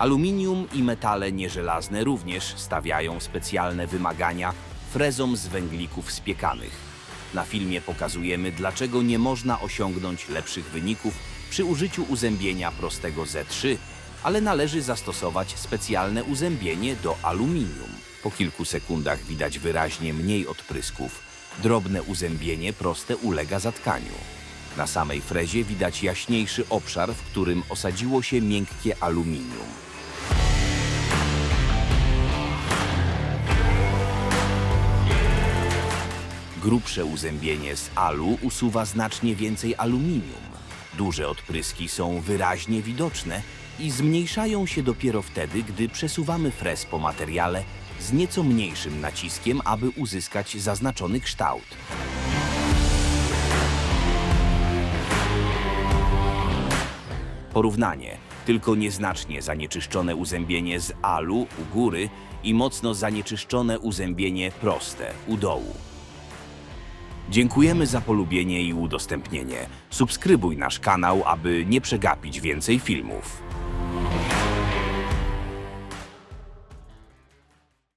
Aluminium i metale nieżelazne również stawiają specjalne wymagania frezom z węglików spiekanych. Na filmie pokazujemy, dlaczego nie można osiągnąć lepszych wyników przy użyciu uzębienia prostego Z3, ale należy zastosować specjalne uzębienie do aluminium. Po kilku sekundach widać wyraźnie mniej odprysków. Drobne uzębienie proste ulega zatkaniu. Na samej frezie widać jaśniejszy obszar, w którym osadziło się miękkie aluminium. Grubsze uzębienie z alu usuwa znacznie więcej aluminium. Duże odpryski są wyraźnie widoczne i zmniejszają się dopiero wtedy, gdy przesuwamy frez po materiale z nieco mniejszym naciskiem, aby uzyskać zaznaczony kształt. Porównanie. Tylko nieznacznie zanieczyszczone uzębienie z alu u góry i mocno zanieczyszczone uzębienie proste u dołu. Dziękujemy za polubienie i udostępnienie. Subskrybuj nasz kanał, aby nie przegapić więcej filmów.